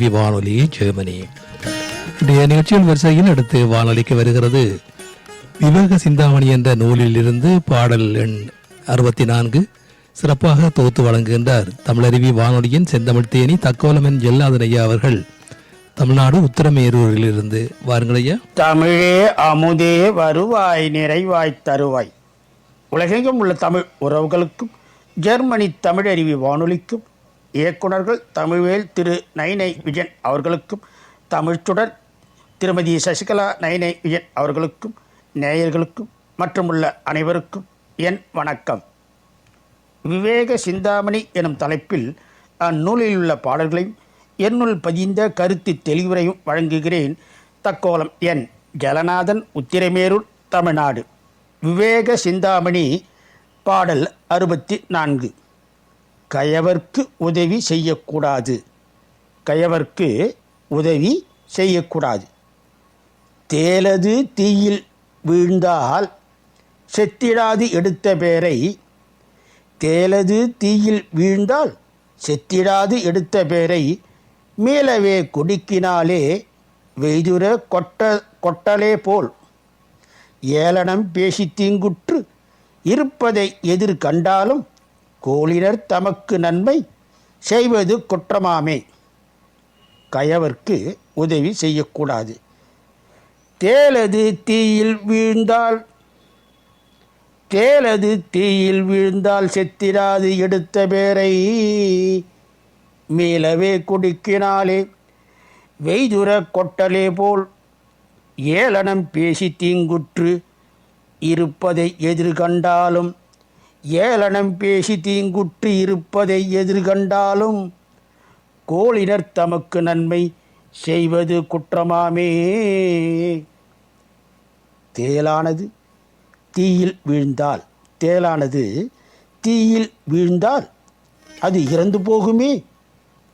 We வானொலி Germany. இன்றைய நிகழ்ச்சியின் வரிசையில் அடுத்து வானொலிக்கு வருகிறது விவேக சிந்தாமணி என்ற நூலில் இருந்து பாடல் எண் அறுபத்தி நான்கு சிறப்பாக தொகுத்து வழங்குகின்றார் தமிழருவி வானொலியின் செந்தமிழ் தேனி தக்கோலமன் ஜெல்லாதனையா அவர்கள். தமிழ்நாடு உத்தரமேரூரில் இருந்து வாருங்கள் ஐயா. தமிழே அமுதே வருவாய் நிறைவாய் தருவாய். உலகெங்கும் உள்ள தமிழ் உறவுகளுக்கும் ஜெர்மனி தமிழருவி வானொலிக்கும் இயக்குனர்கள் தமிழ்வேல் திரு நைனை விஜயன் அவர்களுக்கும் தமிழ்ச்சுடன் திருமதி சசிகலா நைனை விஜயன் அவர்களுக்கும் நேயர்களுக்கும் மற்றும் உள்ள அனைவருக்கும் என் வணக்கம். விவேக சிந்தாமணி எனும் தலைப்பில் அந்நூலில் உள்ள பாடல்களையும் என்னுள் பதிந்த கருத்து தெளிவுரையும் வழங்குகிறேன் தக்கோலம் என் ஜலநாதன் உத்திரமேரூர் தமிழ்நாடு. விவேக சிந்தாமணி பாடல் அறுபத்தி நான்கு. கயவர்க்கு உதவி செய்யக்கூடாது. கயவர்க்கு உதவி செய்யக்கூடாது. தேலது தீயில் வீழ்ந்தால் செத்திடாது எடுத்த பேரை. தேலது தீயில் வீழ்ந்தால் செத்திடாது எடுத்த பேரை. மேலவே குடுக்கினாலே வெய்துர கொட்ட கொட்டலே போல். ஏளனம் பேசி தீங்குற்று இருப்பதை எதிர் கண்டாலும் கோளினர் தமக்கு நன்மை செய்வது குற்றமாமே. கயவர்க்கு உதவி செய்யக்கூடாது. தேலது தீயில் வீழ்ந்தால் தேலது தீயில் வீழ்ந்தால் செத்திராது எடுத்த பேரை. மீளவே குடுக்கினாலே வெய்துர கொட்டலே போல் ஏளனம் பேசி தீங்குற்று இருப்பதை எதிர்கண்டாலும் ஏளனம் பேசி தீங்குற்று இருப்பதை எதிர்கண்டாலும் கோளினர் தமக்கு நன்மை செய்வது குற்றமாமே. தேலானது தீயில் வீழ்ந்தால் தேலானது தீயில் வீழ்ந்தால் அது இறந்து போகுமே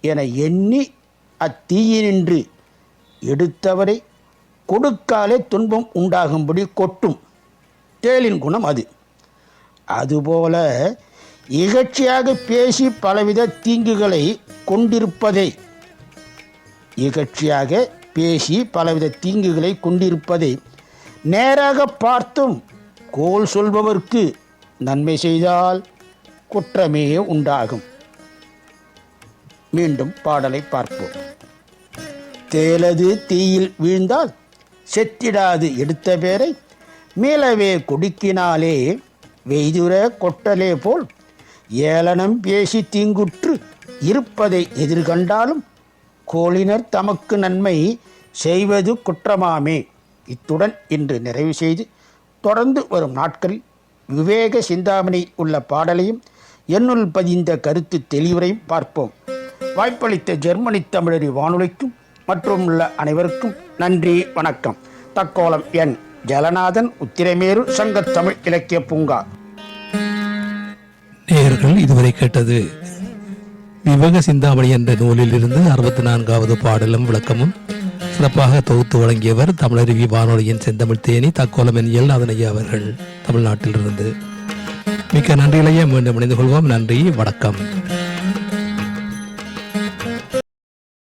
என எண்ணி அத்தீயினின்று எடுத்தவரை கொடுக்காலே துன்பம் உண்டாகும்படி கொட்டும். தேலின் குணம் அது. அதுபோல இகழ்ச்சியாக பேசி பலவித தீங்குகளை கொண்டிருப்பதை இகழ்ச்சியாக பேசி பலவித தீங்குகளை கொண்டிருப்பதை நேராக பார்த்தும் கோல் சொல்பவர்க்கு நன்மை செய்தால் குற்றமே உண்டாகும். மீண்டும் பாடலை பார்ப்போம். தேலது தீயில் வீழ்ந்தால் செத்திடாது எடுத்த பேரை மேலவே கொடுக்கினாலே வெய்துர கொட்டலே போல் ஏளனம் பேசி தீங்குற்று இருப்பதை எதிர்கண்டாலும் கோளினர் தமக்கு நன்மை செய்வது குற்றமாமே. இத்துடன் இன்று நிறைவு செய்து தொடர்ந்து வரும் நாட்களில் விவேக சிந்தாமணி உள்ள பாடலையும் என்னுள் பதிந்த கருத்து தெளிவுரையும் பார்ப்போம். வாய்ப்பளித்த ஜெர்மனி தமிழறி வானொலிக்கும் மற்றும் உள்ள அனைவருக்கும் நன்றி வணக்கம். தக்கோலம் என் ஜலநாதன் உத்திரமேரு சங்கத் தமிழ் இலக்கிய பூங்கா. நேயர்கள் இதுவரை கேட்டது விவேக சிந்தாமணி என்ற நூலில் இருந்து அறுபத்தி நான்காவது பாடலும் விளக்கமும். சிறப்பாக தொகுத்து வழங்கியவர் தமிழருவி வானொலியின் செந்தமிழ் தேனி தக்கோலம் என் எல்லாதன் அவர்கள் தமிழ்நாட்டிலிருந்து. மிக்க நன்றிகளையே மீண்டும் இணைந்து கொள்வோம். நன்றி வணக்கம்.